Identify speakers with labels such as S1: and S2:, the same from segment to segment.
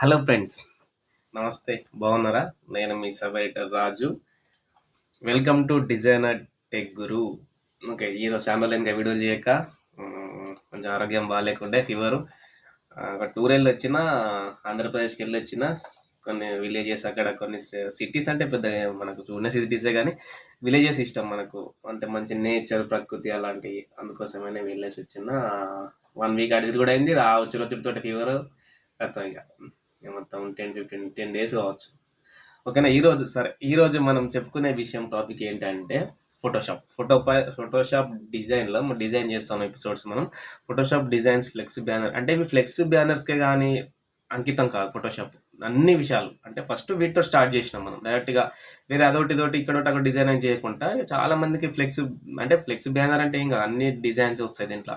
S1: Hello friends. నమస్తే బాగున్నారా? నేను మీ sub editor Raju. Welcome to designer tech guru okay ఈరోజు ఛానల్ ఇంకా వీడియోలు చేయక? కొంచెం ఆరోగ్యం బాగాలేకుండే ఫీవరు ఒక టూర్ వెళ్ళి వచ్చిన ఆంధ్రప్రదేశ్కి వెళ్ళి వచ్చిన కొన్ని విలేజెస్ అక్కడ కొన్ని సిటీస్ అంటే పెద్ద మనకు ఉన్న సిటీసే కానీ విలేజెస్ ఇష్టం మనకు. అంటే మంచి నేచర్ ప్రకృతి అలాంటివి అందుకోసమైనా వెళ్ళేసి వచ్చిన వన్ వీక్ అడిగి కూడా అయింది రావచ్చు వచ్చి ఫీవర్ అర్థం ఇక మొత్తం టెన్ ఫిఫ్టీన్ టెన్ డేస్ కావచ్చు. ఓకేనా? ఈరోజు సరే ఈరోజు మనం చెప్పుకునే విషయం టాపిక్ ఏంటంటే ఫోటోషాప్ ఫోటో ఫోటోషాప్ డిజైన్లో డిజైన్ చేస్తాం ఎపిసోడ్స్ మనం. ఫోటోషాప్ డిజైన్స్ ఫ్లెక్స్ బ్యానర్ అంటే ఇవి ఫ్లెక్స్ బ్యానర్స్కే కానీ అంకితం కాదు ఫోటోషాప్ అన్ని విషయాలు. అంటే ఫస్ట్ వీటితో స్టార్ట్ చేసినాం మనం. డైరెక్ట్గా వేరే అదొకటి ఇదొకటి ఇక్కడ ఒకటి అక్కడ డిజైన్ అని చేయకుండా చాలా మందికి ఫ్లెక్స్ అంటే ఫ్లెక్స్ బ్యానర్ అంటే ఏం కాదు. అన్ని డిజైన్స్ వస్తాయి దీంట్లో.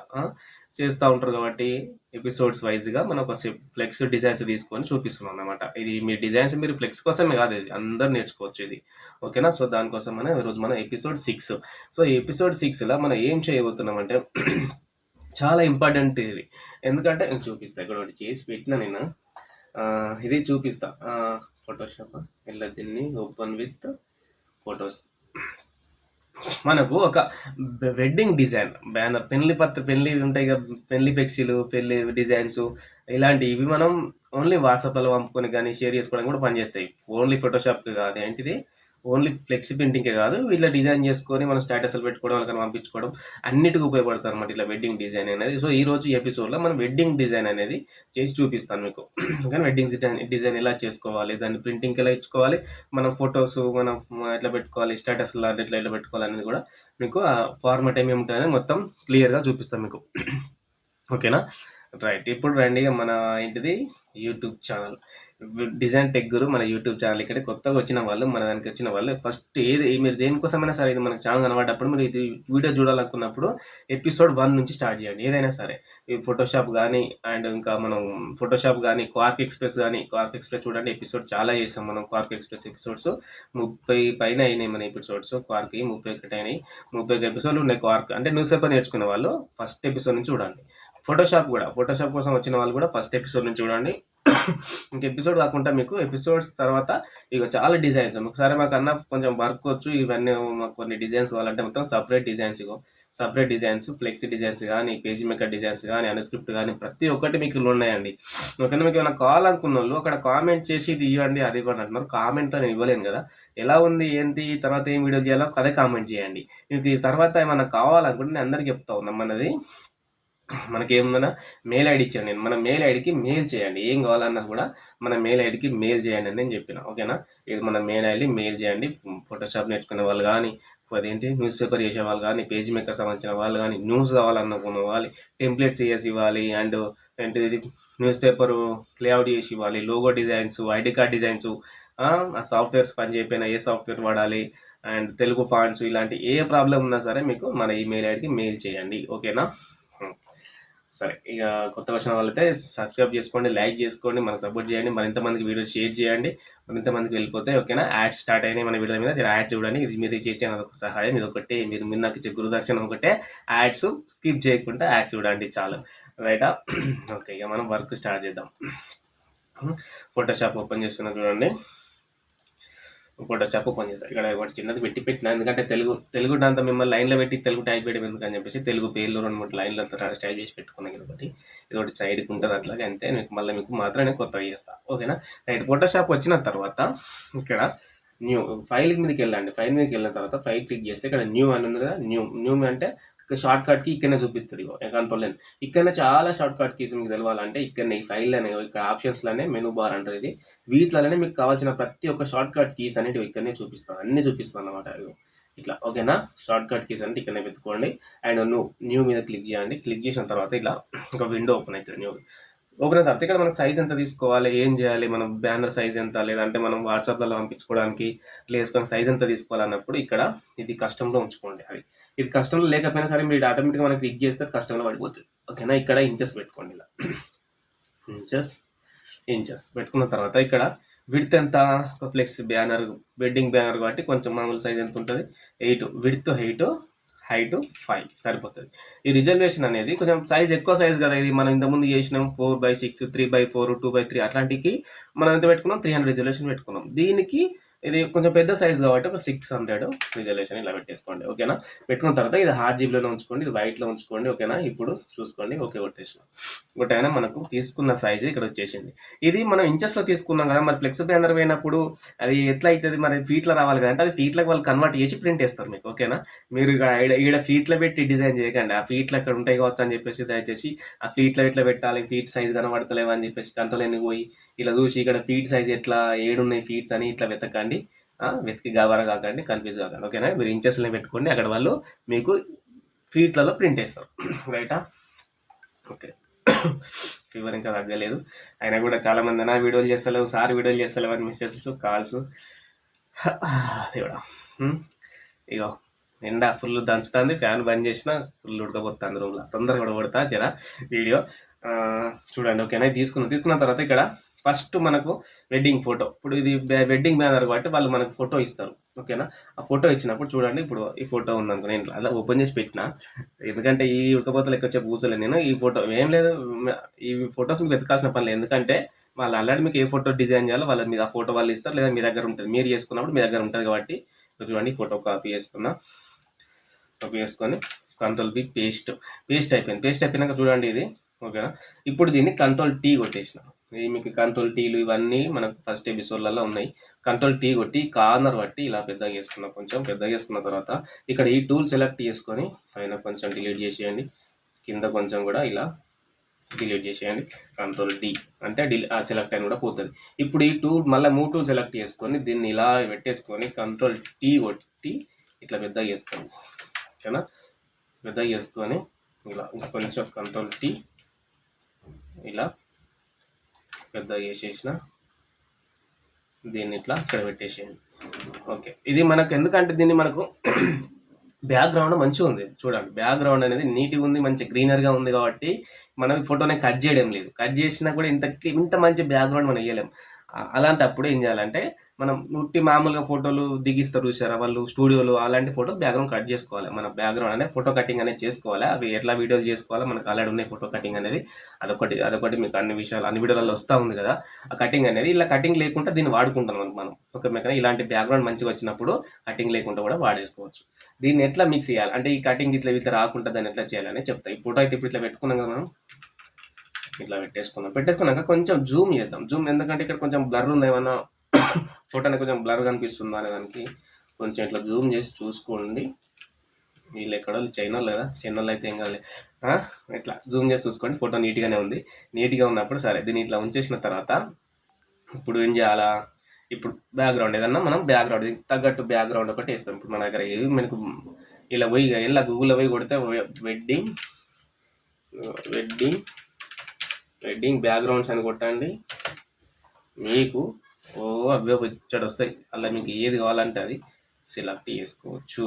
S1: చేస్తూ ఉంటారు కాబట్టి ఎపిసోడ్స్ వైజ్గా మనం ఒక ఫ్లెక్స్ డిజైన్స్ తీసుకొని చూపిస్తున్నాం అనమాట ఇది మీ డిజైన్స్ మీరు ఫ్లెక్స్ కోసమే కాదు ఇది. అందరు నేర్చుకోవచ్చు ఇది. ఓకేనా? సో దానికోసం మనం ఈరోజు మనం ఎపిసోడ్ సిక్స్ సో ఈ ఎపిసోడ్ సిక్స్లో మనం ఏం చేయబోతున్నాం అంటే చాలా ఇంపార్టెంట్ ఇది. ఎందుకంటే నేను చూపిస్తా. ఇక్కడ ఒకటి చేసి పెట్టిన నేను. ఇది చూపిస్తా. ఫోటోషాప్ ఇలా దీన్ని ఓపెన్ విత్ ఫొటోస్ మనకు ఒక వెడ్డింగ్ డిజైన్. బ్యానర్ పెళ్ళి పత్ర పెళ్ళి ఉంటాయి కదా పెళ్ళి ఫ్లెక్సీలు పెళ్ళి డిజైన్స్. ఇలాంటివి ఇవి మనం ఓన్లీ వాట్సాప్లో పంపుకొని కానీ షేర్ చేసుకోవడానికి కూడా పనిచేస్తాయి. ఓన్లీ ఫోటోషాప్ కాదు. ఏంటిది? ఓన్లీ ఫ్లెక్సీ ప్రింటింగ్కే కాదు వీళ్ళ డిజైన్ చేసుకొని మనం స్టేటస్లు పెట్టుకోవడం వాళ్ళకి పంపించుకోవడం అన్నిటికీ ఉపయోగపడతారు అనమాట ఇట్లా వెడ్డింగ్ డిజైన్ అనేది. సో ఈ రోజు ఎపిసోడ్లో మనం వెడ్డింగ్ డిజైన్ అనేది చేసి చూపిస్తాను మీకు. కానీ వెడ్డింగ్ డిజైన్ డిజైన్ ఎలా చేసుకోవాలి దాన్ని ప్రింటింగ్కి ఎలా ఇచ్చుకోవాలి మనం ఫొటోస్ మనం ఎట్లా పెట్టుకోవాలి స్టేటస్ లాంటి ఎట్లా ఎట్లా పెట్టుకోవాలి అనేది కూడా మీకు ఆ ఫార్మాట్ ఏమేమి ఉంటాయని మొత్తం క్లియర్గా చూపిస్తాను మీకు. ఓకేనా? రైట్ ఇప్పుడు రండి మన ఏంటిది? YouTube channel. Design tech guru మన యూట్యూబ్ ఛానల్ ఇక్కడ కొత్తగా వచ్చిన వాళ్ళు మన దానికి వచ్చిన వాళ్ళు ఫస్ట్ ఏది మీరు దేనికోసమైనా సరే ఇది మనకు ఛానల్ కనబడేటప్పుడు మీరు ఇది వీడియో చూడాలనుకున్నప్పుడు ఎపిసోడ్ వన్ నుంచి స్టార్ట్ చేయండి. ఏదైనా సరే. ఈ ఫోటోషాప్ కానీ అండ్ ఇంకా మనం ఫోటోషాప్ కానీ క్వార్క్ ఎక్స్ప్రెస్ కానీ క్వార్క్ ఎక్స్ప్రెస్ చూడండి ఎపిసోడ్ చాలా చేసాం మనం. క్వార్క్ ఎక్స్ప్రెస్ ఎపిసోడ్స్ ముప్పై పైన అయినాయి మన ఎపిసోడ్స్. క్వార్క్ ముప్పై ఒకటి అయినాయి. ముప్పై ఒక ఎపిసోడ్లు ఉన్నాయి క్వార్క్ అంటే న్యూస్ పేపర్ నేర్చుకునే వాళ్ళు ఫస్ట్ ఎపిసోడ్ నుంచి చూడండి. ఫోటోషాప్ కూడా. ఫోటోషాప్ కోసం వచ్చిన వాళ్ళు కూడా ఫస్ట్ ఎపిసోడ్ నుంచి చూడండి. ఇంక ఎపిసోడ్ కాకుండా మీకు ఎపిసోడ్స్ తర్వాత ఇక చాలా డిజైన్స్ ఒకసారి మాకు అన్న కొంచెం వర్క్ వచ్చు. ఇవన్నీ మాకు కొన్ని డిజైన్స్ కావాలంటే మొత్తం సపరేట్ డిజైన్స్ ఇగో. సపరేట్ డిజైన్స్ ఫ్లెక్సీ డిజైన్స్ కానీ పేజీ మేకర్ డిజైన్స్ కానీ అనుస్క్రిప్ట్ కానీ ప్రతి ఒక్కటి మీకు ఇల్లు ఉన్నాయండి. ఒకవేళ మీకు ఏమైనా కావాలనుకున్న వాళ్ళు అక్కడ కామెంట్ చేసి ఇది ఇవ్వండి అది ఇవ్వండి అంటున్నారు. కామెంట్ నేను ఇవ్వలేను కదా. ఎలా ఉంది ఏంటి తర్వాత ఏం వీడియో చేయాలో అదే కామెంట్ చేయండి. మీకు తర్వాత ఏమైనా కావాలనుకుంటే నేను అందరికీ చెప్తా ఉన్నాం మనది. మనకి ఏముందన్నా మెయిల్ ఐడి ఇచ్చాను నేను. మన మెయిల్ ఐడికి మెయిల్ చేయండి. ఏం కావాలన్నా కూడా మన మెయిల్ ఐడికి మెయిల్ చేయండి అని నేను చెప్పిన. ఓకేనా? ఇది మన మెయిల్ ఐడి మెయిల్ చేయండి. ఫోటోషాప్ నేర్చుకునే వాళ్ళు కానీ అదేంటి? న్యూస్ పేపర్ చేసే వాళ్ళు కానీ పేజ్ మేకర్ సంబంధించిన వాళ్ళు కానీ న్యూస్ కావాలనుకున్న వాళ్ళు టెంప్లెట్స్ చేసి ఇవ్వాలి. అండ్ ఏంటిది న్యూస్ పేపర్ లేఅవుట్ చేసి ఇవ్వాలి. Logo designs ID card designs ఆ సాఫ్ట్వేర్స్ పని చేయకపోయినా ఏ సాఫ్ట్వేర్ వాడాలి? అండ్ తెలుగు ఫాంట్స్ ఇలాంటి ఏ ప్రాబ్లం ఉన్నా సరే మీకు మన ఈమెయిల్ ఐడికి మెయిల్ చేయండి. ఓకేనా? సరే ఇక కొత్త వచ్చిన వాళ్ళైతే సబ్స్క్రైబ్ చేసుకోండి లైక్ చేసుకోండి మనకు సపోర్ట్ చేయండి మరింత మందికి వీడియో షేర్ చేయండి మరింత మందికి వెళ్ళిపోతే ఓకేనా యాడ్స్ స్టార్ట్ అయినాయి మన వీడియో మీద యాడ్స్ చూడండి ఇది మీరు చేసే ఒక సహాయం ఇది ఒకటే మీరు మీరు నాకు ఇచ్చే గురుదక్షిణ ఒకటే యాడ్స్ స్కిప్ చేయకుండా యాడ్స్ చూడండి చాలు. రైటా ఓకే ఇక మనం వర్క్ స్టార్ట్ చేద్దాం. ఫోటోషాప్ ఓపెన్ చేస్తున్నా చూడండి. ఫోటోషాప్ పని చేస్తాను ఇక్కడ ఒకటి చిన్నది పెట్టి పెట్టిన. ఎందుకంటే తెలుగు తెలుగు అంతా మిమ్మల్ని లైన్లో పెట్టి తెలుగు టైప్ చేయడం ఎందుకని అని చెప్పేసి తెలుగు పేర్లు రెండు మూడు లైన్లో స్టైల్ చేసి పెట్టుకున్నాను కాబట్టి ఇది ఒకటి సైడ్కి ఉంటుంది అట్లాగే అంతే. మీకు మళ్ళీ మీకు మాత్రమే కొత్త కొత్తగా చేస్తాను ఓకేనా? రైట్ ఫోటోషాప్ వచ్చిన తర్వాత ఇక్కడ న్యూ ఫైల్ మీదకి వెళ్ళండి. ఫైల్ మీదకి వెళ్ళిన తర్వాత ఫైల్ క్లిక్ చేస్తే ఇక్కడ న్యూ అని ఉంది కదా. న్యూ న్యూ అంటే షార్ట్ కట్కి ఇక్కడనే చూపిస్తుంది కంట్రోల్ అని ఇక్కడ చాలా షార్ట్ కట్ కీస్ మీకు తెలవాలంటే ఇక్కడనే ఈ ఫైల్ అనే ఇక్కడ ఆప్షన్స్ మెనూ బార్ అంటారు ఇది. వీటిలోనే మీకు కావాల్సిన ప్రతి ఒక్క షార్ట్ కట్ కీస్ అనేవి ఇక్కడనే చూపిస్తాను అన్ని చూపిస్తాను అనమాట ఇట్లా ఓకేనా? షార్ట్ కట్ కీస్ అంటే ఇక్కడనే పెట్టుకోండి అండ్ న్యూ న్యూ మీద క్లిక్ చేయండి. క్లిక్ చేసిన తర్వాత ఇలా ఒక విండో ఓపెన్ అవుతుంది న్యూ ఓపెన్ అయిన తర్వాత ఇక్కడ మనం సైజ్ ఎంత తీసుకోవాలి ఏం చేయాలి మనం బ్యానర్ సైజ్ ఎంత లేదంటే మనం వాట్సాప్లలో పంపించుకోవడానికి లేసుకొని సైజ్ ఎంత తీసుకోవాలన్నప్పుడు ఇక్కడ ఇది కష్టంలో ఉంచుకోండి అది ఇది కష్టంలో లేకపోయినా సరే మీరు ఆటోమేటిక్గా మనకి క్లిక్ చేస్తే కష్టంలో పడిపోతుంది. ఓకేనా? ఇక్కడ ఇంచెస్ పెట్టుకోండి ఇలా. ఇంచెస్ ఇంచెస్ పెట్టుకున్న తర్వాత ఇక్కడ విడ్త్ ఎంత? ఒక ఫ్లెక్స్ బ్యానర్ వెడ్డింగ్ బ్యానర్ కాబట్టి కొంచెం మామూలు సైజ్ ఎంత ఉంటుంది? Eight width height height five సరిపోతుంది. ఈ రిజర్వేషన్ అనేది కొంచెం సైజ్ ఎక్కువ సైజ్ కదా ఇది. మనం ఇంతకుముందు చేసినాం four by six three by four two by three అట్లాంటికి మనం ఎంత పెట్టుకున్నాం? త్రీ హండ్రెడ్ రిజర్వేషన్ పెట్టుకున్నాం. దీనికి ఇది కొంచెం పెద్ద సైజ్ కాబట్టి ఒక సిక్స్ హండ్రెడ్ రిజర్వేషన్ ఇలా పెట్టేసుకోండి ఓకేనా? పెట్టుకున్న తర్వాత ఇది హార్డ్ జీబీలోనే ఉంచుకోండి ఇది వైట్లో ఉంచుకోండి ఓకేనా? ఇప్పుడు చూసుకోండి ఓకే కొట్టేసినాం. కొట్టైనా మనకు తీసుకున్న సైజ్ ఇక్కడ వచ్చేసింది. ఇది మనం ఇంచెస్లో తీసుకున్నాం కదా మరి ఫ్లెక్స్ బ్యానర్ పోయినప్పుడు అది ఎట్లా అవుతుంది మరి ఫీట్లో రావాలి కదా అంటే అది ఫీట్లకు వాళ్ళు కన్వర్ట్ చేసి ప్రింట్ వేస్తారు మీకు ఓకేనా? మీరు ఇక్కడ ఈడ- ఈడ ఫీట్లో పెట్టి డిజైన్ చేయకండి ఆ ఫీట్లు అక్కడ ఉంటాయి కావచ్చు అని చెప్పేసి దయచేసి ఆ ఫీట్లో ఎట్లా పెట్టాలి? ఫీట్ సైజ్ కనబడతలేవు అని చెప్పేసి కంట్రోల్ ఎన్ని పోయి ఇలా చూసి ఇక్కడ ఫీట్ సైజ్ ఎట్లా ఏడున్నాయి ఫీట్స్ అని ఇట్లా వెతకండి. వెతికి గాబరా కాకండి కన్ఫ్యూజ్ కాకండి. ఓకేనా? మీరు ఇంచెస్లో పెట్టుకోండి. అక్కడ వాళ్ళు మీకు ఫీట్లలో ప్రింట్ వేస్తారు రైటా ఓకే. ఫీవర్ ఇంకా తగ్గలేదు. అయినా కూడా చాలా మంది నా వీడియోలు చేస్తలేవు సార్ వీడియోలు చేస్తలేవు అని మెసేజెస్ కాల్స్ దేవుడా. ఇగో నిండా ఫుల్ దంచుతుంది. ఫ్యాన్ బంద్ చేసిన ఫుల్ ఉడకపోతుంది రూమ్లో తొందరగా ఉడబడతా జర. వీడియో చూడండి. ఓకేనా? తీసుకున్నాను తీసుకున్న తర్వాత ఇక్కడ ఫస్ట్ మనకు వెడ్డింగ్ ఫోటో ఇప్పుడు ఇది వెడ్డింగ్ బ్యానర్ కాబట్టి వాళ్ళు మనకు ఫోటో ఇస్తారు. ఓకేనా ఆ ఫోటో ఇచ్చినప్పుడు చూడండి ఇప్పుడు ఈ ఫోటో ఉందనుకో నేను అలా ఓపెన్ చేసి పెట్టిన. ఎందుకంటే ఈ ఉడకపోతలు ఎక్కువ వచ్చే పూజలే నేను ఈ ఫోటో ఏం లేదు ఈ ఫొటోస్ మీకు వెతకాల్సిన పని లేదు. ఎందుకంటే వాళ్ళు ఆల్రెడీ మీకు ఏ ఫోటో డిజైన్ చేయాలో వాళ్ళ మీద ఆ ఫోటో వాళ్ళు ఇస్తారు. లేదా మీ దగ్గర ఉంటుంది. మీరు చేసుకున్నప్పుడు మీ దగ్గర ఉంటుంది కాబట్టి చూడండి ఫోటో కాపీ చేసుకున్నా. కాపీ చేసుకొని కంట్రోల్ బి పేస్ట్ పేస్ట్ అయిపోయింది. పేస్ట్ అయిపోయినాక చూడండి ఇది. ఓకేనా ఇప్పుడు దీన్ని కంట్రోల్ టీ కొట్టేసిన. మీకు కంట్రోల్ టీలు ఇవన్నీ మనకు ఫస్ట్ ఎపిసోడ్లలో ఉన్నాయి. కంట్రోల్ టీ కొట్టి కార్నర్ బట్టి ఇలా పెద్దగా చేసుకున్నాం కొంచెం పెద్దగా చేసుకున్న తర్వాత ఇక్కడ ఈ టూల్ సెలెక్ట్ చేసుకొని పైన కొంచెం డిలీట్ చేసేయండి. కింద కొంచెం కూడా ఇలా డిలీట్ చేసేయండి. కంట్రోల్ డి అంటే డిలీ సెలెక్ట్ అయిన కూడా పోతుంది. ఇప్పుడు ఈ టూల్ మళ్ళీ మూడు టూల్ సెలెక్ట్ చేసుకొని దీన్ని ఇలా పెట్టేసుకొని కంట్రోల్ టీ కొట్టి ఇట్లా పెద్దగా చేసుకోండి ఓకేనా? పెద్దగా చేసుకొని ఇలా కొంచెం కంట్రోల్ టీ ఇలా పెద్దగా చేసేసిన దీన్ని ఇట్లా ఇక్కడ పెట్టేసేయండి ఓకే. ఇది మనకు ఎందుకంటే దీన్ని మనకు బ్యాక్గ్రౌండ్ మంచిగా ఉంది. చూడండి. బ్యాక్గ్రౌండ్ అనేది నీట్గా ఉంది మంచి గ్రీనర్గా ఉంది కాబట్టి మనం ఫోటోని కట్ చేయడం లేదు. కట్ చేసినా కూడా ఇంత ఇంత మంచి బ్యాక్గ్రౌండ్ మనం ఇవ్వలేం అలాంటప్పుడు ఏం చేయాలంటే మనం ఉట్టి మామూలుగా ఫోటోలు దిగిస్తారు చూసారా? వాళ్ళు స్టూడియోలో అలాంటి ఫోటో బ్యాక్గ్రౌండ్ కట్ చేసుకోవాలి. మన బ్యాక్గ్రౌండ్ అనేది ఫోటో కటింగ్ అనేది చేసుకోవాలి. అవి ఎట్లా వీడియోలు చేసుకోవాలి? మనకు ఆల్రెడీ ఉన్నాయి ఫోటో కటింగ్ అనేది. అదొకటి అదొకటి మీకు అన్ని విషయాలు అన్ని వీడియోలలో వస్తూ ఉంది కదా. ఆ కటింగ్ అనేది ఇలా కటింగ్ లేకుండా దీన్ని వాడుకుంటాం మనకు మనం. ఒక మెకన ఇలాంటి బ్యాక్గ్రౌండ్ మంచిగా వచ్చినప్పుడు కటింగ్ లేకుండా కూడా వాడేసుకోవచ్చు. దీన్ని ఎట్లా మిక్స్ చేయాలి? అంటే ఈ కటింగ్ ఇట్లా ఇట్లా రాకుండా దాన్ని ఎట్లా చేయాలని చెప్తా. ఈ ఫోటో అయితే ఇప్పుడు ఇట్లా పెట్టుకున్నాం కదా మనం. ఇట్లా పెట్టేసుకుందాం. పెట్టేసుకున్నాక కొంచెం జూమ్ చేద్దాం. జూమ్ ఎందుకంటే ఇక్కడ కొంచెం బ్లర్ ఉంది ఏమన్నా? ఫోటో అనేది కొంచెం బ్లర్ కనిపిస్తుందా అనే దానికి కొంచెం ఇట్లా జూమ్ చేసి చూసుకోండి. వీళ్ళు ఎక్కడో చైనా లేదా చైనాలో అయితే ఏం కాదు ఇట్లా జూమ్ చేసి చూసుకోండి. ఫోటో నీట్గానే ఉంది. నీట్గా ఉన్నప్పుడు సరే దీన్ని ఇట్లా ఉంచేసిన తర్వాత ఇప్పుడు ఏం చేయాలా? ఇప్పుడు బ్యాక్గ్రౌండ్ ఏదన్నా మనం బ్యాక్గ్రౌండ్ తగ్గట్టు బ్యాక్గ్రౌండ్ ఒకటి వేస్తాం. ఇప్పుడు మన దగ్గర ఏవి మనకు ఇలా పోయి ఇలా గూగుల్లో పోయి కొడితే వెడ్డింగ్ వెడ్డింగ్ వెడ్డింగ్ బ్యాక్గ్రౌండ్స్ అని కొట్టండి. మీకు ఓ అవే వచ్చాడు వస్తాయి. అలా మీకు ఏది కావాలంటే అది సెలెక్ట్ చేసుకోవచ్చు.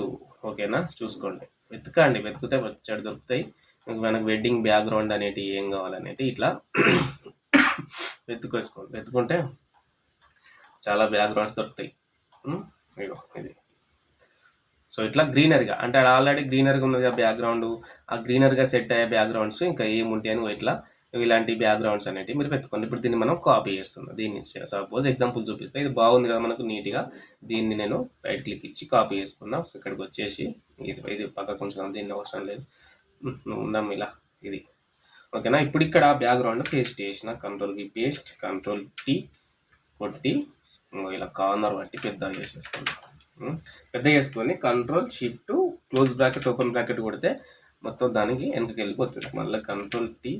S1: ఓకేనా చూసుకోండి. వెతకండి. వెతికితే వచ్చాడు దొరుకుతాయి. మీకు మనకు వెడ్డింగ్ బ్యాక్గ్రౌండ్ అనేటి ఏం కావాలనేటి ఇట్లా వెతుకేసుకోండి. వెతుకుంటే చాలా బ్యాక్గ్రౌండ్స్ దొరుకుతాయి. ఇగో ఇది. సో ఇట్లా గ్రీనరీగా అంటే ఆల్రెడీ గ్రీనరీగా ఉన్నది బ్యాక్గ్రౌండ్ ఆ గ్రీనరీగా సెట్ అయ్యే బ్యాక్గ్రౌండ్స్ ఇంకా ఏముంటాయి అని ఇట్లా ఇలాంటి బ్యాక్గ్రౌండ్స్ అనేవి మీరు పెట్టుకోండి. ఇప్పుడు దీన్ని మనం కాపీ చేస్తున్నాం. దీన్ని సపోజ్ ఎగ్జాంపుల్ చూపిస్తే. ఇది బాగుంది కదా మనకు నీట్గా. దీన్ని నేను రైట్ క్లిక్ ఇచ్చి కాపీ చేసుకున్నాం. ఇక్కడికి వచ్చేసి ఇది ఇది పక్కకు ఉంచుదాం. దీన్ని అవసరం లేదు. ఉన్నాం ఉందాం ఇలా. ఇది. ఓకేనా? ఇప్పుడు ఇక్కడ బ్యాక్గ్రౌండ్ పేస్ట్ చేసిన. Control V paste control T కొట్టి ఇలా కార్నర్ బట్టి పెద్ద చేసేసుకున్నాం పెద్ద పెద్దగా చేసుకొని control shift close bracket open bracket కొడితే మొత్తం దానికి వెనకకి వెళ్ళిపోతుంది. మళ్ళీ కంట్రోల్ టీ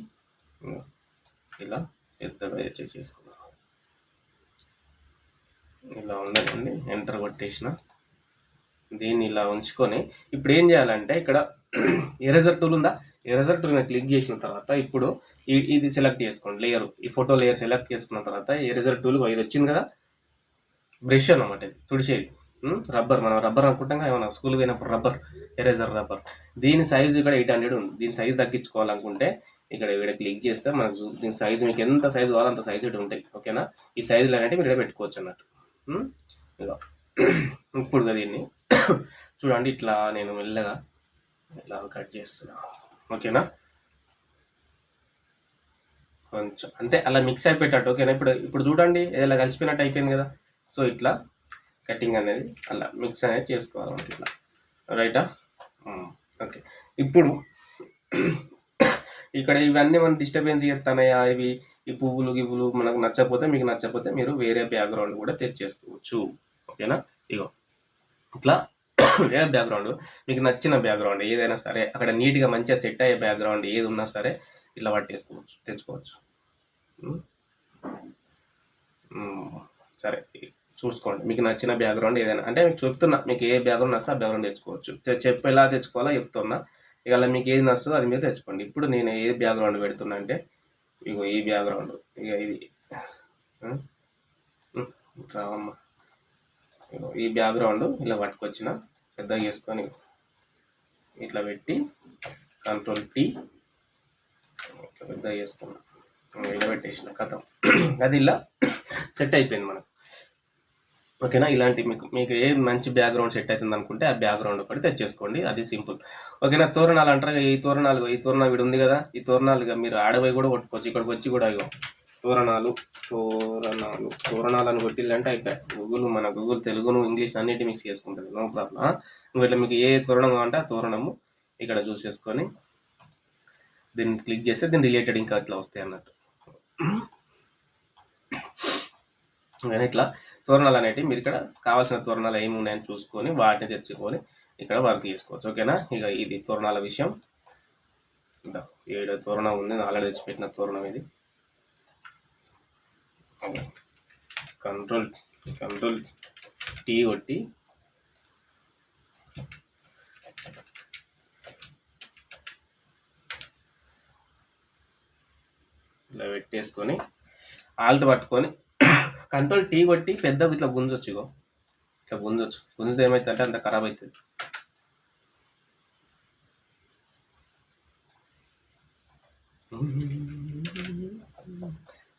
S1: ఇలా పెద్దగా చేసుకున్నా. ఇలా ఉండదండి ఎంటర్ కొట్టేసిన. దీన్ని ఇలా ఉంచుకొని ఇప్పుడు ఏం చేయాలంటే ఇక్కడ ఎరేజర్ టూల్ ఉందా? ఎరేజర్ టూల్ క్లిక్ చేసిన తర్వాత ఇప్పుడు ఇది సెలెక్ట్ చేసుకోండి లేయర్ ఈ ఫోటో లేయర్ సెలెక్ట్ చేసుకున్న తర్వాత ఎరేజర్ టూల్ ఇది వచ్చింది కదా? బ్రష్ అనమాట ఇది తుడిచేది. రబ్బర్ మనం రబ్బర్ అనుకుంటాం ఏమైనా ఏమన్నా స్కూల్ పోయినప్పుడు రబ్బర్ ఎరేజర్ రబ్బర్ దీని సైజు ఇక్కడ ఎయిట్ హండ్రెడ్ ఉంది. దీని సైజ్ తగ్గించుకోవాలనుకుంటే ఇక్కడ ఇక్కడ క్లిక్ చేస్తే మనకు దీని సైజు మీకు ఎంత సైజు కావాలో అంత సైజు ఇటు ఉంటాయి. ఓకేనా ఈ సైజులు అనేవి మీరు ఇక్కడ పెట్టుకోవచ్చు అన్నట్టు. ఇలా ఇదిగో. ఇప్పుడు దీన్ని. చూడండి ఇట్లా నేను మెల్లగా ఇలా కట్ చేస్తున్నా. ఓకేనా కొంచెం అంతే అలా మిక్స్ అయిపోయేటట్టు. ఓకేనా ఇప్పుడు ఇప్పుడు చూడండి ఇలా కలిసిపోయినట్టు అయిపోయింది కదా? సో ఇట్లా కటింగ్ అనేది అలా మిక్స్ అనేది చేసుకోవాలి. ఇట్లా రైటా ఓకే ఇప్పుడు ఇక్కడ ఇవన్నీ మనం డిస్టర్బెన్స్ చేస్తున్నాయా ఇవి ఈ పువ్వులు గివ్వులు మనకు నచ్చకపోతే మీకు నచ్చకపోతే మీరు వేరే బ్యాక్గ్రౌండ్ కూడా తెచ్చేసుకోవచ్చు ఓకేనా ఇగో. ఇట్లా వేరే బ్యాక్గ్రౌండ్ మీకు నచ్చిన బ్యాక్గ్రౌండ్ ఏదైనా సరే అక్కడ నీట్గా మంచిగా సెట్ అయ్యే బ్యాక్గ్రౌండ్ ఏది ఉన్నా సరే ఇట్లా పట్టేసుకోవచ్చు తెచ్చుకోవచ్చు. సరే చూసుకోండి. మీకు నచ్చిన బ్యాక్గ్రౌండ్ ఏదైనా అంటే మీకు చెప్తున్నా మీకు ఏ బ్యాక్గ్రౌండ్ వస్తే ఆ బ్యాక్గ్రౌండ్ తెచ్చుకోవచ్చు. చెప్పేలా తెచ్చుకోవాలా చెప్తున్నా. ఇక అలా మీకు ఏది నచ్చుతుందో అది మీరు తెచ్చుకోండి. ఇప్పుడు నేను ఏ బ్యాక్గ్రౌండ్ పెడుతున్నా అంటే ఇగో ఈ బ్యాక్గ్రౌండ్ ఇక ఇది. ఉమ్, ఇగో ఈ బ్యాక్గ్రౌండ్ ఇలా పట్టుకొచ్చిన పెద్దగా చేసుకొని ఇట్లా పెట్టి కంట్రోల్ టీ ఇట్లా పెద్దగా చేసుకున్నా. ఇలా పెట్టేసిన కథం. అది ఇలా సెట్ అయిపోయింది మనకు. ఓకేనా? ఇలాంటి మీకు మీకు ఏ మంచి బ్యాక్గ్రౌండ్ సెట్ అవుతుంది అనుకుంటే ఆ బ్యాక్గ్రౌండ్ ఒకటి తెచ్చేసుకోండి. అది సింపుల్. ఓకేనా? తోరణాలు అంటారు ఈ తోరణాలు ఈ తోరణాలు వీడు ఉంది కదా? ఈ తోరణాలు మీరు ఆడవై కూడా కొట్టుకోవచ్చు. ఇక్కడికి వచ్చి కూడా ఇగో తోరణాలు తోరణాలు తోరణాలు అని కొట్టిల్లంటే అయితే గూగుల్ మన గూగుల్ తెలుగును ఇంగ్లీష్ అన్నిటి మిక్స్ చేసుకుంటుంది. నో ప్రాబ్లం నువ్వు ఇట్లా మీకు ఏ తోరణం కావాలంటే ఆ తోరణము ఇక్కడ చూసేసుకొని దీన్ని క్లిక్ చేస్తే దీని రిలేటెడ్ ఇంకా ఇట్లా వస్తాయి అన్నట్టు. కానీ ఇట్లా తోరణాలు అనేటివి మీరు ఇక్కడ కావాల్సిన తోరణాలు ఏమి ఉన్నాయని చూసుకొని వాటిని తెచ్చుకొని ఇక్కడ వర్క్ చేసుకోవచ్చు. ఓకేనా? ఇక ఇది తోరణాల విషయం. ఏడు తోరణం ఉంది. ఆల్రెడీ తెచ్చిపెట్టిన తోరణం ఇది. కంట్రోల్ కంట్రోల్ టీ కొట్టి ఇలా పెట్టేసుకొని ఆల్ట్ పట్టుకొని కంట్రోల్ టీ కొట్టి పెద్ద ఇట్లా గుంజొచ్చు ఇగో. ఇట్లా గుంజొచ్చు. గుంజితే ఏమైతే అంత ఖరాబ్ అవుతుంది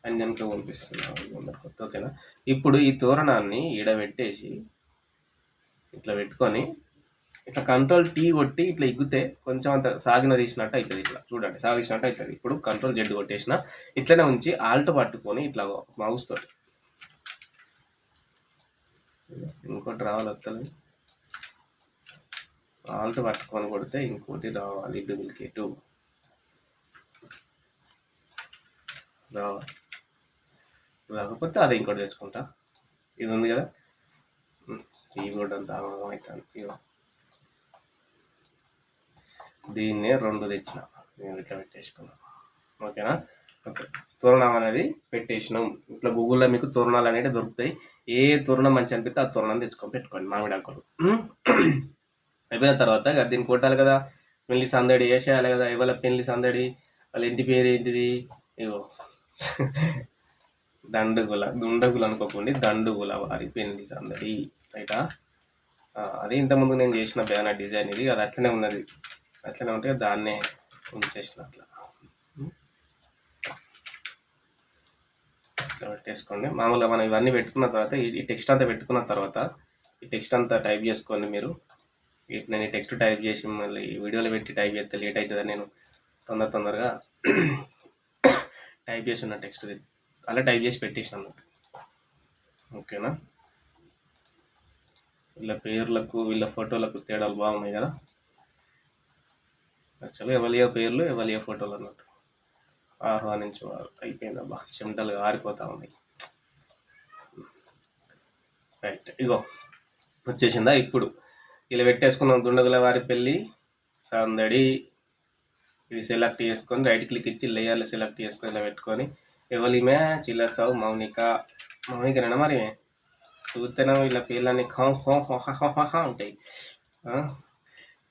S1: అని కనుక పంపిస్తున్నాను ఓకేనా? ఇప్పుడు ఈ తోరణాన్ని ఈడబెట్టేసి ఇట్లా పెట్టుకొని ఇట్లా కంట్రోల్ టీ కొట్టి ఇట్లా ఇగ్గితే కొంచెం అంత సాగిన తీసినట్టు అవుతుంది ఇట్లా. చూడండి సాగిసినట్టు అవుతుంది ఇప్పుడు కంట్రోల్ జెడ్ కొట్టేసిన. ఇట్లనే ఉంచి ఆల్ట్ పట్టుకొని ఇట్లా మౌస్ తోటి. ఇంకోటి రావాలి వస్తుంది ఆల్ట్ పట్టుకొని కొడితే ఇంకోటి రావాలి డూప్లికేటు. రావాలి. రాకపోతే అది ఇంకోటి తెచ్చుకుంటా. ఇది ఉంది కదా? కీబోర్డ్ అంతా ఆగమం అవుతుంది. దీన్నే రెండు తెచ్చిన. నేను ఇట్లా పెట్టేసుకున్నాను ఓకేనా? ఓకే. తోరణం అనేది పెట్టేసినాం. ఇట్లా గూగుల్లో మీకు తోరణాలు అనేవి దొరుకుతాయి. ఏ తోరణం మంచి అనిపిస్తే ఆ తోరణం తెచ్చుకొని పెట్టుకోండి మామిడి ఆకులు. అయిపోయిన తర్వాత దీన్ని కొట్టాలి కదా. పెళ్ళి సందడి వేసేయాలి కదా? ఇవాళ పెళ్ళి సందడి? వాళ్ళ ఇంటి పేరు ఏంటిది? ఇగో. దండుగుల దుండగులు అనుకోకండి. దండుగుల వారి పెళ్ళి సందడి. రైటా? అది ఇంతకుముందు నేను చేసిన బ్యానర్ డిజైన్ ఇది. అది అట్లనే ఉన్నది. అట్లనే ఉంటే దాన్నే ఉంచేసిన అట్లా. ఇట్లా పెట్టేసుకోండి మామూలుగా మనం ఇవన్నీ పెట్టుకున్న తర్వాత ఈ టెక్స్ట్ అంతా పెట్టుకున్న తర్వాత ఈ టెక్స్ట్ అంతా టైప్ చేసుకోండి మీరు. ఈ- నేను ఈ టెక్స్ట్ టైప్ చేసి మళ్ళీ ఈ వీడియోలో పెట్టి టైప్ చేస్తే లేట్ అవుతుంది నేను తొందర తొందరగా టైప్ చేసి ఉన్న టెక్స్ట్ అలా టైప్ చేసి పెట్టేసి అన్నట్టు ఓకేనా? వీళ్ళ పేర్లకు వీళ్ళ ఫోటోలకు తేడాలు బాగున్నాయి కదా? యాక్చువల్గా ఎవరియో పేర్లు ఎవరియో ఫోటోలు అన్నట్టు. ఆహ్వానించేవారు. అయిపోయిందబ్బా చెమటలు ఆరిపోతా ఉన్నాయి. రైట్ ఇగో వచ్చేసిందా ఇప్పుడు. ఇలా పెట్టేసుకున్నాం దుండగుల వారి పెళ్ళి. సందడి. ఇది సెలెక్ట్ చేసుకొని రైట్ క్లిక్ ఇచ్చి లేయర్లు సెలెక్ట్ చేసుకొని ఇలా పెట్టుకొని ఎవరిమే చిల్లసావు మౌనిక. మౌనికనేనా మరి? చూస్తేనే ఇలా పేర్లన్నీ ఖం ఖం హొ హ హొ హ ఉంటాయి.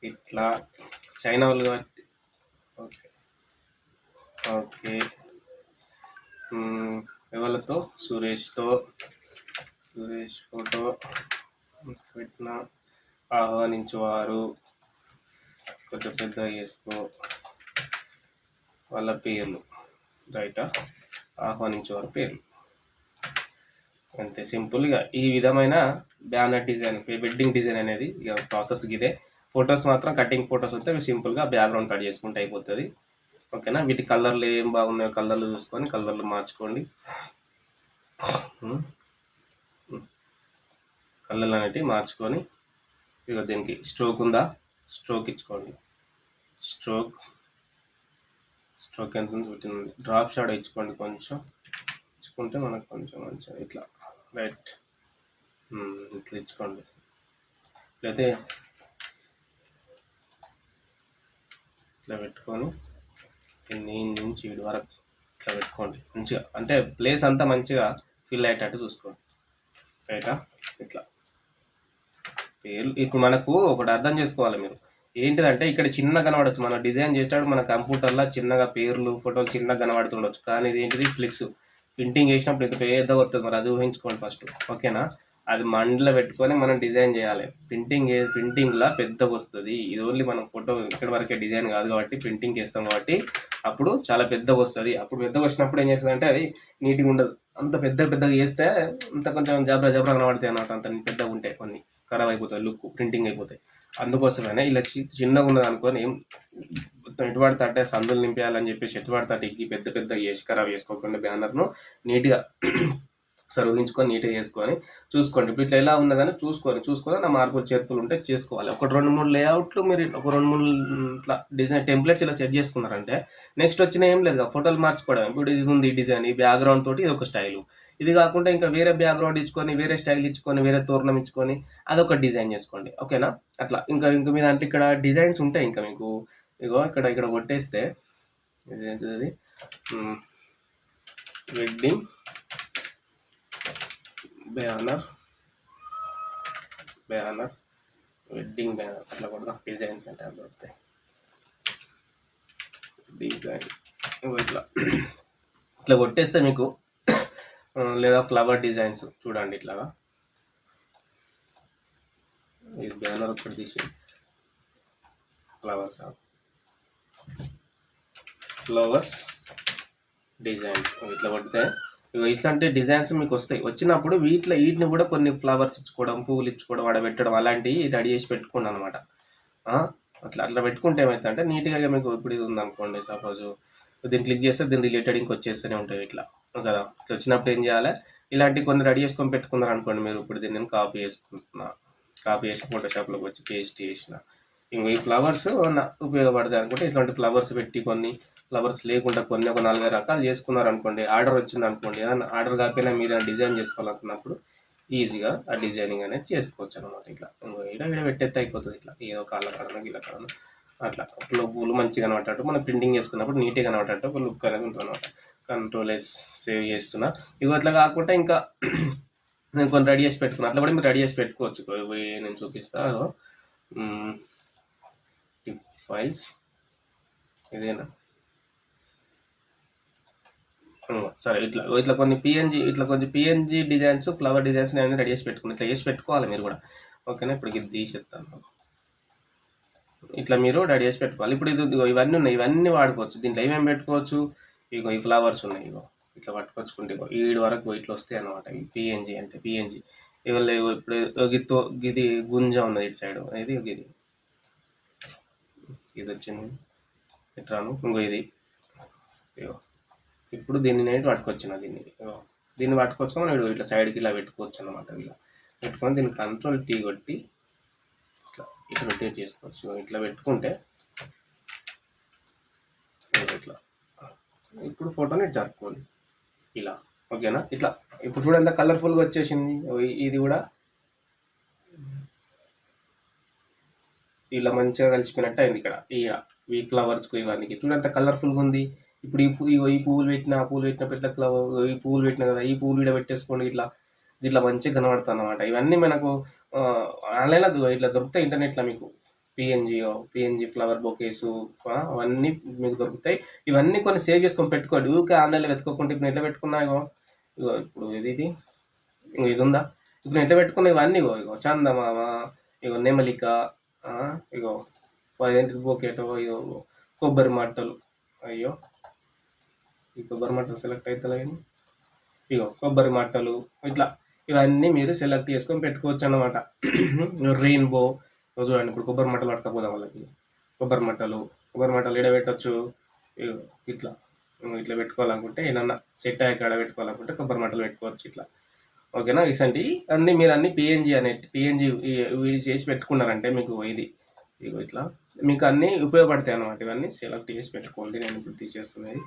S1: ఇట్లా. చైనా వాళ్ళు కాబట్టి. ఓకే. ఓకే. ఎవరితో? సురేష్తో. సురేష్ ఫోటో పెట్టిన ఆహ్వానించేవారు. కొంచెం పెద్ద చేసుకో వాళ్ళ పేర్లు. రైటా? ఆహ్వానించేవారు పేర్లు. అంతే సింపుల్గా. ఈ విధమైన బ్యానర్ డిజైన్ వెడ్డింగ్ డిజైన్ అనేది ఇక ప్రాసెస్ ఇదే ఫొటోస్ మాత్రం కటింగ్ ఫొటోస్ వస్తే సింపుల్గా బ్యాక్గ్రౌండ్ కట్ చేసుకుంటే అయిపోతుంది. ఓకేనా? వీటి కలర్లు ఏం బాగున్నాయో కలర్లు చూసుకొని కలర్లు మార్చుకోండి. కలర్లు అనేటివి మార్చుకొని ఇక దీనికి స్ట్రోక్ ఉందా? స్ట్రోక్ ఇచ్చుకోండి. స్ట్రోక్. స్ట్రోక్ ఎంత పెట్టింది డ్రాప్ షాడ్ ఇచ్చుకోండి కొంచెం. ఇచ్చుకుంటే మనకు కొంచెం మంచిగా ఇట్లా రైట్ ఇట్లా ఇచ్చుకోండి. లేకపోతే ఇట్లా పెట్టుకొని నేను నుంచి వీడి వరకు ఇట్లా పెట్టుకోండి. మంచిగా అంటే ప్లేస్ అంతా మంచిగా ఫిల్ అయ్యేటట్టు చూసుకోండి. రైటా ఇట్లా. పేర్లు ఇప్పుడు మనకు ఒకటి అర్థం చేసుకోవాలి మీరు. ఏంటిదంటే ఇక్కడ చిన్న కనబడచ్చు. మనం డిజైన్ చేసేటప్పుడు మన కంప్యూటర్లో చిన్నగా పేర్లు ఫోటోలు చిన్నగా కనబడుతుండొచ్చు. కానీ ఇది ఏంటిది? ఫ్లిక్స్ ప్రింటింగ్ చేసినప్పుడు ఇంత పెద్ద వస్తుంది మరి అది ఊహించుకోండి ఫస్ట్ ఓకేనా అది మండలో పెట్టుకొని మనం డిజైన్ చేయాలి. ప్రింటింగ్ ప్రింటింగ్లో పెద్దగా వస్తుంది. ఇది ఓన్లీ మనం ఫోటో ఇక్కడ వరకే డిజైన్ కాదు కాబట్టి ప్రింటింగ్ చేస్తాం కాబట్టి అప్పుడు చాలా పెద్దగా వస్తుంది. అప్పుడు పెద్దగా వచ్చినప్పుడు ఏం చేస్తుంది అంటే అది నీట్గా ఉండదు. అంత పెద్ద పెద్దగా చేస్తే అంత కొంచెం జబ్రా జబ్రా కనబడతాయి అన్నమాట. అంత పెద్దగా ఉంటాయి కొన్ని. ఖరాబ్ అయిపోతాయి లుక్ ప్రింటింగ్ అయిపోతాయి. అందుకోసమైనా ఇలా చి- చిన్నగా ఉన్నది అనుకొని మొత్తం ఎటు పడితే అంటే సందులు నింపేయాలని చెప్పేసి ఎటు పడితే పెద్ద పెద్ద చేసి ఖరాబ్ చేసుకోకుండా బ్యానర్ను నీట్గా సరే ఊహించుకొని నీట్గా చేసుకొని చూసుకోండి. ఇప్పుడు ఇట్లా ఎలా ఉన్నదని చూసుకొని చూసుకొని నా మార్పులు చేర్పులు ఉంటే చేసుకోవాలి. ఒక రెండు మూడు లేఅవుట్లు మీరు ఒక రెండు మూడు ఇట్లా డిజైన్ టెంప్లెట్స్ ఇలా సెట్ చేసుకున్నారంటే నెక్స్ట్ వచ్చిన ఏం లేదు ఫోటోలు మార్చుకోవడం ఇప్పుడు ఇది ఉంది డిజైన్ ఈ బ్యాక్గ్రౌండ్ తోటి ఇది ఒక స్టైలు ఇది కాకుండా ఇంకా వేరే బ్యాక్గ్రౌండ్ ఇచ్చుకొని వేరే స్టైల్ ఇచ్చుకొని వేరే తోరణం ఇచ్చుకొని అదొక డిజైన్ చేసుకోండి. ఓకేనా అట్లా. ఇంకా ఇంకా మీ దాంట్లో ఇక్కడ డిజైన్స్ ఉంటాయి ఇంకా మీకు. ఇగో ఇక్కడ ఇక్కడ కొట్టేస్తే ఇదేంటిది wedding banner banner wedding banner అట్లా కూడా డిజైన్స్ అంటే అవి దొరుకుతాయి డిజైన్ ఇట్లా. ఇట్లా కొట్టేస్తే మీకు లేదా ఫ్లవర్ డిజైన్స్ చూడండి ఇట్లాగా. ఈ బ్యానర్ ఒకటి తీసి. ఫ్లవర్స్ ఫ్లవర్స్ డిజైన్స్ ఇట్లా కొడితే ఇట్లాంటి డిజైన్స్ మీకు వస్తాయి వచ్చినప్పుడు వీటిలో వీటిని కూడా కొన్ని ఫ్లవర్స్ ఇచ్చుకోవడం పువ్వులు ఇచ్చుకోవడం ఆడ పెట్టడం అలాంటివి రెడీ చేసి పెట్టుకోండి అనమాట అట్లా అట్లా పెట్టుకుంటే ఏమవుతుందంటే నీట్గా మీకు ఇప్పుడు ఇది ఉందనుకోండి సపోజ్ దీన్ని క్లిక్ చేస్తే దీని రిలేటెడ్ ఇంక వచ్చేస్తూనే ఉంటాయి ఇట్లా. కదా? ఇట్లా వచ్చినప్పుడు ఏం చేయాలి? ఇలాంటి కొన్ని రెడీ చేసుకొని పెట్టుకున్నారు అనుకోండి మీరు ఇప్పుడు దీన్ని నేను కాపీ చేసుకుంటున్నా. కాపీ చేసి ఫోటోషాప్లోకి వచ్చి పేస్ట్ చేసిన. ఇంకో ఈ ఫ్లవర్స్ ఉపయోగపడతాయి అనుకుంటే ఇట్లాంటి ఫ్లవర్స్ పెట్టి కొన్ని ఫ్లవర్స్ లేకుండా కొన్ని ఒక నాలుగైదు రకాలు చేసుకున్నారు అనుకోండి ఆర్డర్ వచ్చింది అనుకోండి ఏదైనా ఆర్డర్ కాకపోయినా మీరు డిజైన్ చేసుకోవాలనుకున్నప్పుడు ఈజీగా ఆ డిజైనింగ్ అనేది చేసుకోవచ్చు అనమాట ఇట్లా. ఇంకో ఈడ పెట్టేస్తే అయిపోతుంది ఇట్లా. ఏదో కాళ్ళ కాడన ఇలా కాడన అట్లా. పూలు పూలు మంచిగా కనబడేటట్టు మనం ప్రింటింగ్ చేసుకున్నప్పుడు నీట్గా కనబడేటట్టు ఒక లుక్ అనేది ఉంటుంది అనమాట కంట్రోల్ సేవ్ చేస్తున్నా. ఇవి అట్లా కాకుండా ఇంకా నేను కొన్ని రెడీ చేసి పెట్టుకున్నా. అట్లా కూడా మీరు రెడీ చేసి పెట్టుకోవచ్చు. నేను చూపిస్తా. ఫైల్స్ ఇదేనా? సరే ఇట్లా ఇట్లా కొన్ని పిఎన్జి ఇట్లా కొంచెం పిఎన్జి డిజైన్స్ ఫ్లవర్ డిజైన్స్ నేను రెడీ చేసి పెట్టుకుని ఇట్లా చేసి పెట్టుకోవాలి మీరు కూడా. ఓకేనా? ఇప్పుడు ఇది తీసేస్తాను. ఇట్లా మీరు రెడీ చేసి పెట్టుకోవాలి. ఇప్పుడు ఇది ఇదిగో ఇవన్నీ ఉన్నాయి. ఇవన్నీ వాడుకోవచ్చు. దీంట్లో ఏమేమి పెట్టుకోవచ్చు? ఇగో ఈ ఫ్లవర్స్ ఉన్నాయి. ఇగో ఇట్లా పట్టుకొచ్చుకుంటే ఇగో ఈడు వరకు ఇట్లా వస్తాయి అనమాట ఈ పిఎన్జీ అంటే పిఎన్జి ఇవాళ ఇప్పుడు గితో ఇది గుంజ ఉన్నది ఇటు సైడ్ ఇది ఇది. ఇది వచ్చింది. ఇట్రాను ఇంకో ఇది. ఇగో ఇప్పుడు దీన్ని నేను పట్టుకొచ్చిన దీన్ని. దీన్ని పట్టుకొచ్చుకొని మనం ఇట్లా సైడ్కి ఇలా పెట్టుకోవచ్చు అనమాట ఇలా. పెట్టుకొని దీన్ని కంట్రోల్ టీ కొట్టి ఇట్లా ఇట్లా రొటేట్ చేసుకోవచ్చు. ఇట్లా పెట్టుకుంటే ఇట్లా. ఇప్పుడు ఫోటోని జరుపుకోండి. ఇలా ఓకేనా ఇట్లా. ఇప్పుడు చూడండి ఎంత కలర్ఫుల్గా వచ్చేసింది. ఇది కూడా ఇలా మంచిగా కలిసిపోయినట్టు అయింది ఇక్కడ. ఈ ఈ ఫ్లవర్స్కు ఇవన్నీ. చూడండి ఎంత కలర్ఫుల్గా ఉంది. ఇప్పుడు ఈ ఈ పువ్వులు పెట్టిన ఆ పువ్వులు పెట్టినప్పుడు ఇట్లా ఈ పువ్వులు పెట్టిన కదా ఈ పువ్వులు ఇడ పెట్టేసుకోండి ఇట్లా ఇట్లా మంచిగా కనబడుతుంది అనమాట ఇవన్నీ మనకు ఆన్లైన్లో ఇట్లా దొరుకుతాయి ఇంటర్నెట్లో మీకు. పిఎన్జి పిఎన్జి ఫ్లవర్ బొకేసు అవన్నీ మీకు దొరుకుతాయి. ఇవన్నీ కొన్ని సేవ్ చేసుకొని పెట్టుకోండి. ఊరికే ఆన్లైన్లో వెతుకోకుండా ఇప్పుడు ఎట్లా పెట్టుకున్నా ఇగో ఇగో ఇప్పుడు ఇది? ఇది ఇది ఉందా? ఇప్పుడు ఎట్లా పెట్టుకున్నా ఇవన్నీ ఇగో ఇగో చందమామ ఇగో నెమలిక ఇగో ఏంటి బొకేటో ఇగో కొబ్బరి మట్టలు అయ్యో. ఈ కొబ్బరి మట్టలు సెలెక్ట్ అవుతాయని ఇగో కొబ్బరి మట్టలు ఇట్లా ఇవన్నీ మీరు సెలెక్ట్ చేసుకొని పెట్టుకోవచ్చు అనమాట రెయిన్బో చూడండి ఇప్పుడు కొబ్బరి మట్టలు పట్టకపోదాం వాళ్ళకి. కొబ్బరి మట్టలు కొబ్బరి మట్టలు ఈడ పెట్టచ్చు. ఇగో ఇట్లా ఇట్లా పెట్టుకోవాలనుకుంటే ఏదన్నా సెట్ అయ్యాక ఆడ పెట్టుకోవాలనుకుంటే కొబ్బరి మట్టలు పెట్టుకోవచ్చు ఇట్లా. ఓకేనా? ఇసంటి అన్ని మీరు అన్ని పిఎన్జి అనే పిఎన్జి వీడి చేసి పెట్టుకున్నారంటే మీకు ఇది. ఇగో ఇట్లా మీకు అన్నీ ఉపయోగపడతాయి అన్నమాట. ఇవన్నీ సెలెక్ట్ చేసి పెట్టుకోండి. నేను ఇప్పుడు తీసేస్తున్నది.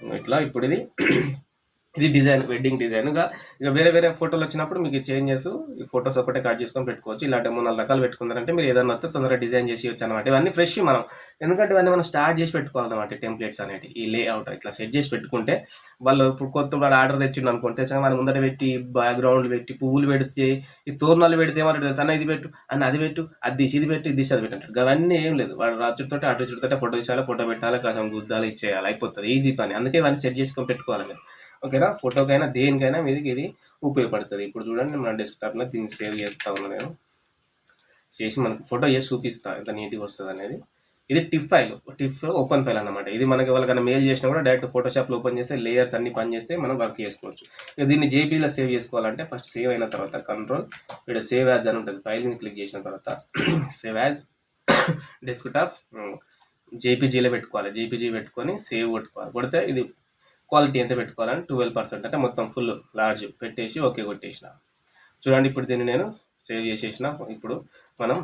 S1: ఇట్లా ఇప్పుడు ఇది ఇది డిజైన్ వెడ్డింగ్ డిజైన్గా ఇక వేరే వేరే ఫోటోలు వచ్చినప్పుడు మీకు చేంజెస్ ఈ ఫోటోస్ ఒకటే కట్ చేసుకొని పెట్టుకోవచ్చు. ఇలాంటి మూడు నాలుగు రకాలు పెట్టుకున్నారంటే మీరు ఏదైనా వస్తే తొందరగా డిజైన్ చేసి వచ్చు అనమాట ఇవన్నీ ఫ్రెష్ మనం ఎందుకంటే ఇవన్నీ మనం స్టార్ట్ చేసి పెట్టుకోవాలన్నమాట టెంప్లెట్స్ అనేవి ఈ లేఅవుట్ ఇట్లా సెట్ చేసి పెట్టుకుంటే వాళ్ళు ఇప్పుడు కొత్త వాడు ఆర్డర్ తెచ్చిండు అనుకోండి తెచ్చాక మనం ముందట పెట్టి బ్యాక్గ్రౌండ్లు పెట్టి పువ్వులు పెడితే ఈ తోరణాలు పెడితే ఏమంటాడు తెలుసా? అన్న ఇది పెట్టు అన్న అది పెట్టు అది తీసి ఇది పెట్టు ఇది తీసి అది పెట్టు అవన్నీ ఏం లేదు. వాడు రాజుతో అటు చుడుతుంటే ఫోటో తీసాలి ఫోటో పెట్టాలి కాసం గుద్దాలు ఇచ్చేయాలి అయిపోతుంది. ఈజీ పని. అందుకే ఇవన్నీ సెట్ చేసుకొని పెట్టుకోవాలి మీరు. ఓకేనా? ఫోటోకైనా దేనికైనా మీది ఇది ఉపయోగపడుతుంది. ఇప్పుడు చూడండి మన డెస్క్టాప్లో దీన్ని సేవ్ చేస్తా ఉన్నాను నేను. చేసి మనకు ఫోటో చేసి చూపిస్తా ఎంత నీట్గా వస్తుంది అనేది. ఇది TIFF file TIFF open file అనమాట ఇది మనకి ఎవరికైనా మెయిల్ చేసినా కూడా డైరెక్ట్ ఫోటోషాప్లో ఓపెన్ చేస్తే లేయర్స్ అన్ని పని చేస్తే మనం వర్క్ చేసుకోవచ్చు. ఇక దీన్ని జేపీలో సేవ్ చేసుకోవాలంటే ఫస్ట్ సేవ్ అయిన తర్వాత కంట్రోల్ ఇక్కడ సేవ్ యాజ్ అని ఉంటుంది. ఫైల్ని క్లిక్ చేసిన తర్వాత సేవ్ యాజ్ డెస్క్టాప్ జేపీజీలో పెట్టుకోవాలి. జేపీజీ పెట్టుకొని సేవ్ కొట్టుకోవాలి. కొడితే ఇది క్వాలిటీ ఎంత పెట్టుకోవాలని ట్వెల్వ్ పర్సెంట్ అంటే మొత్తం ఫుల్ లార్జ్ పెట్టేసి ఓకే కొట్టేసిన. చూడండి ఇప్పుడు దీన్ని నేను సేవ్ చేసేసిన. ఇప్పుడు మనం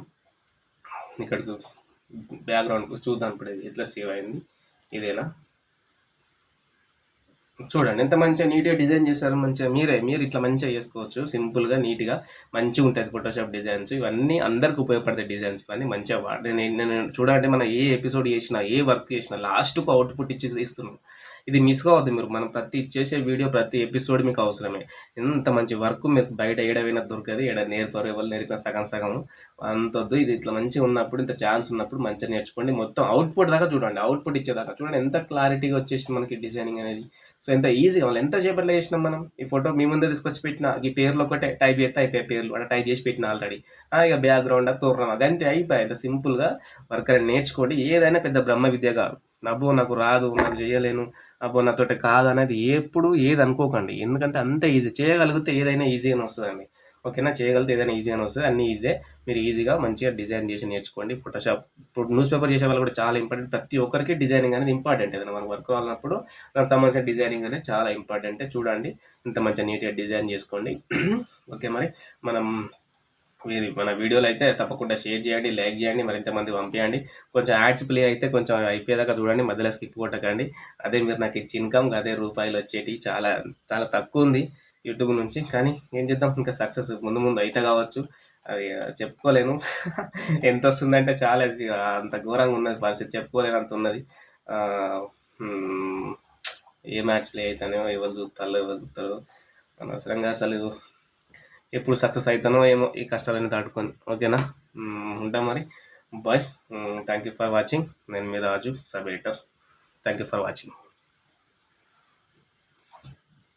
S1: ఇక్కడికి బ్యాక్గ్రౌండ్కి చూద్దాం ఇప్పుడు ఇది ఎట్లా సేవ్ అయింది ఇదేనా? చూడండి ఎంత మంచిగా నీట్గా డిజైన్ చేశారు మంచిగా మీరే మీరు ఇట్లా మంచిగా చేసుకోవచ్చు. సింపుల్గా నీట్గా మంచిగా ఉంటుంది ఫోటోషాప్ డిజైన్స్. ఇవన్నీ అందరికి ఉపయోగపడతాయి డిజైన్స్. కానీ మంచిగా నేను నేను చూడాలంటే మనం ఏ ఎపిసోడ్ చేసినా ఏ వర్క్ చేసినా లాస్ట్కు అవుట్పుట్ ఇచ్చి ఇస్తున్నాం ఇది మిస్ కావద్దు మీరు. మనం ప్రతి చేసే వీడియో ప్రతి ఎపిసోడ్ మీకు అవసరమే. ఎంత మంచి వర్క్ మీరు బయట ఏడవైనా దొరకదు. ఏడ నేర్పరు ఎవరు నేర్పిన సగం సగం అంత వద్దు. ఇది ఇట్లా మంచిగా ఉన్నప్పుడు ఇంత ఛాన్స్ ఉన్నప్పుడు మంచిగా నేర్చుకోండి. మొత్తం అవుట్పుట్ దాకా చూడండి. అవుట్పుట్ ఇచ్చేదాకా చూడండి. ఎంత క్లారిటీగా వచ్చేసింది మనకి డిజైనింగ్ అనేది. సో ఎంత ఈజీగా వాళ్ళు ఎంత చేపట్లో చేసినాం మనం? ఈ ఫోటో మీ ముందే తీసుకొచ్చి పెట్టిన ఈ పేర్లు ఒకటే టైప్ చేస్తే అయిపోయాయి పేర్లు. అంటే టైప్ చేసి పెట్టిన ఆల్రెడీ ఇక బ్యాక్గ్రౌండ్ తోరణం అంతే అయిపోయాయి అంత సింపుల్గా వర్క్ అనేది నేర్చుకోండి. ఏదైనా పెద్ద బ్రహ్మ విద్య కాదు. అబ్బో నాకు రాదు నాకు చేయలేను అబ్బో నాతోటి కాదు అనేది ఎప్పుడు ఏది అనుకోకండి. ఎందుకంటే అంత ఈజీ చేయగలిగితే ఏదైనా ఈజీగానే వస్తుందండి. ఓకేనా? చేయగలిగితే ఏదైనా ఈజీ అని వస్తుంది. అన్ని ఈజీ మీరు ఈజీగా మంచిగా డిజైన్ చేసి నేర్చుకోండి. ఫోటోషాప్ ఇప్పుడు న్యూస్ పేపర్ చేసే వాళ్ళు కూడా చాలా ఇంపార్టెంట్ ప్రతి ఒక్కరికి డిజైనింగ్ అనేది ఇంపార్టెంట్ ఏదైనా. మనం వర్క్ అన్నప్పుడు దానికి సంబంధించిన డిజైనింగ్ అనేది చాలా ఇంపార్టెంట్ చూడండి. ఇంత మంచిగా నీట్గా డిజైన్ చేసుకోండి. ఓకే మరి. మనం మీరు మన వీడియోలు అయితే తప్పకుండా షేర్ చేయండి లైక్ చేయండి మరింత మంది పంపించండి కొంచెం యాడ్స్ ప్లే అయితే కొంచెం అయిపోయేదాకా చూడండి మధ్యలో స్కిప్ కొట్టకండి. అదే మీరు నాకు ఇచ్చి ఇన్కమ్ అదే రూపాయలు వచ్చేటి చాలా చాలా తక్కువ ఉంది యూట్యూబ్ నుంచి. కానీ ఏం చేద్దాం ఇంకా సక్సెస్ ముందు ముందు అయితే కావచ్చు. అది చెప్పుకోలేను. ఎంత వస్తుందంటే చాలా అంత ఘోరంగా ఉన్నది పరిస్థితి చెప్పుకోలేను అంత ఉన్నది. ఏ మ్యాచ్ ప్లే అవుతానో ఎవరు చూస్తారో ఎవరు చూస్తారో. అనవసరంగా అసలు ఎప్పుడు సక్సెస్ అవుతానో ఏమో ఈ కష్టాలన్నీ దాటుకొని. ఓకేనా? ఉంటా మరి. Bye thank you for watching నేను మీ Raju sub editor. Thank you for watching